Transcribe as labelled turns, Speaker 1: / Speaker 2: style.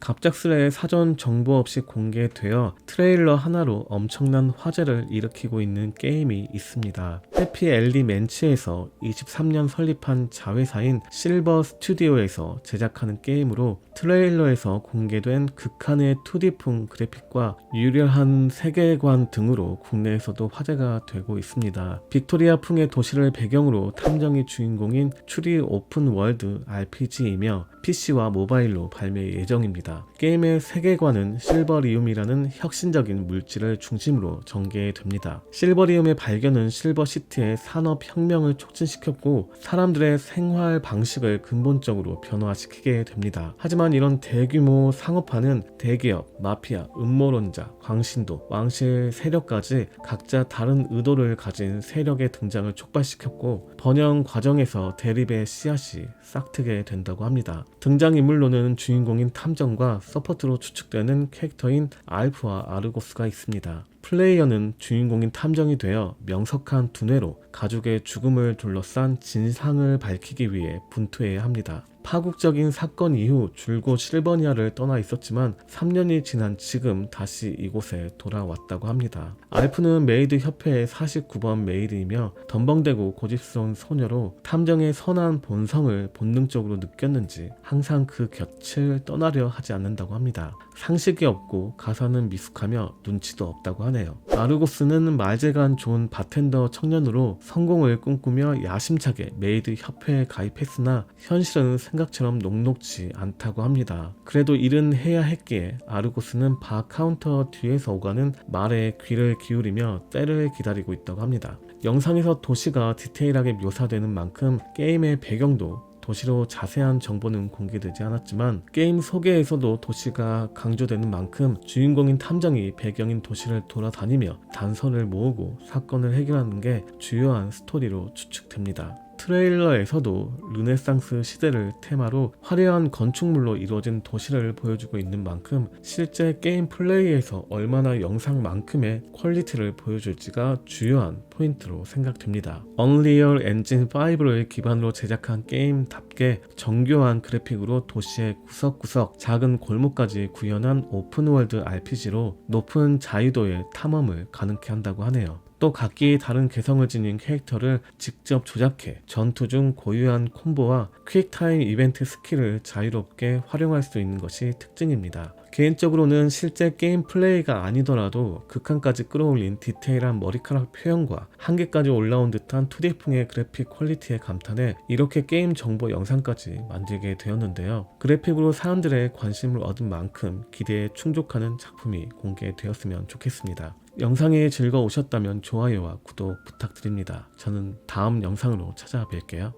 Speaker 1: 갑작스레 사전 정보 없이 공개되어 트레일러 하나로 엄청난 화제를 일으키고 있는 게임이 있습니다. 해피 엘리 멘치에서 23년 설립한 자회사인 실버 스튜디오에서 제작하는 게임으로 트레일러에서 공개된 극한의 2D풍 그래픽과 유려한 세계관 등으로 국내에서도 화제가 되고 있습니다. 빅토리아풍의 도시를 배경으로 탐정이 주인공인 추리 오픈 월드 RPG이며 PC와 모바일로 발매 예정입니다. 게임의 세계관은 실버리움이라는 혁신적인 물질을 중심으로 전개됩니다. 실버리움의 발견은 실버시티의 산업혁명을 촉진시켰고 사람들의 생활 방식을 근본적으로 변화시키게 됩니다. 하지만 이런 대규모 상업화는 대기업, 마피아, 음모론자, 광신도, 왕실 세력까지 각자 다른 의도를 가진 세력의 등장을 촉발시켰고 번영 과정에서 대립의 씨앗이 싹트게 된다고 합니다. 등장인물로는 주인공인 탐정과 서포트로 추측되는 캐릭터인 알프와 아르고스가 있습니다. 플레이어는 주인공인 탐정이 되어 명석한 두뇌로 가족의 죽음을 둘러싼 진상을 밝히기 위해 분투해야 합니다. 파국적인 사건 이후 줄곧 실버니아를 떠나 있었지만 3년이 지난 지금 다시 이곳에 돌아왔다고 합니다. 알프는 메이드 협회의 49번 메이드이며 덤벙대고 고집스러운 소녀로 탐정의 선한 본성을 본능적으로 느꼈는지 항상 그 곁을 떠나려 하지 않는다고 합니다. 상식이 없고 가사는 미숙하며 눈치도 없다고 하네요. 아르고스는 말재간 좋은 바텐더 청년으로 성공을 꿈꾸며 야심차게 메이드 협회에 가입했으나 현실은 생각 처럼 녹록지 않다고 합니다. 그래도 일은 해야 했기에 아르고스는 바 카운터 뒤에서 오가는 말에 귀를 기울이며 때를 기다리고 있다고 합니다. 영상에서 도시가 디테일하게 묘사되는 만큼 게임의 배경도 도시로 자세한 정보는 공개되지 않았지만 게임 소개에서도 도시가 강조되는 만큼 주인공인 탐정이 배경인 도시를 돌아다니며 단서를 모으고 사건을 해결하는 게 주요한 스토리로 추측됩니다. 트레일러에서도 르네상스 시대를 테마로 화려한 건축물로 이루어진 도시를 보여주고 있는 만큼 실제 게임 플레이에서 얼마나 영상만큼의 퀄리티를 보여줄지가 주요한 포인트로 생각됩니다. Unreal Engine 5를 기반으로 제작한 게임답게 정교한 그래픽으로 도시의 구석구석 작은 골목까지 구현한 오픈월드 RPG로 높은 자유도의 탐험을 가능케 한다고 하네요. 또 각기 다른 개성을 지닌 캐릭터를 직접 조작해 전투 중 고유한 콤보와 퀵타임 이벤트 스킬을 자유롭게 활용할 수 있는 것이 특징입니다. 개인적으로는 실제 게임 플레이가 아니더라도 극한까지 끌어올린 디테일한 머리카락 표현과 한계까지 올라온 듯한 2D풍의 그래픽 퀄리티에 감탄해 이렇게 게임 정보 영상까지 만들게 되었는데요. 그래픽으로 사람들의 관심을 얻은 만큼 기대에 충족하는 작품이 공개되었으면 좋겠습니다. 영상이 즐거우셨다면 좋아요와 구독 부탁드립니다. 저는 다음 영상으로 찾아뵐게요.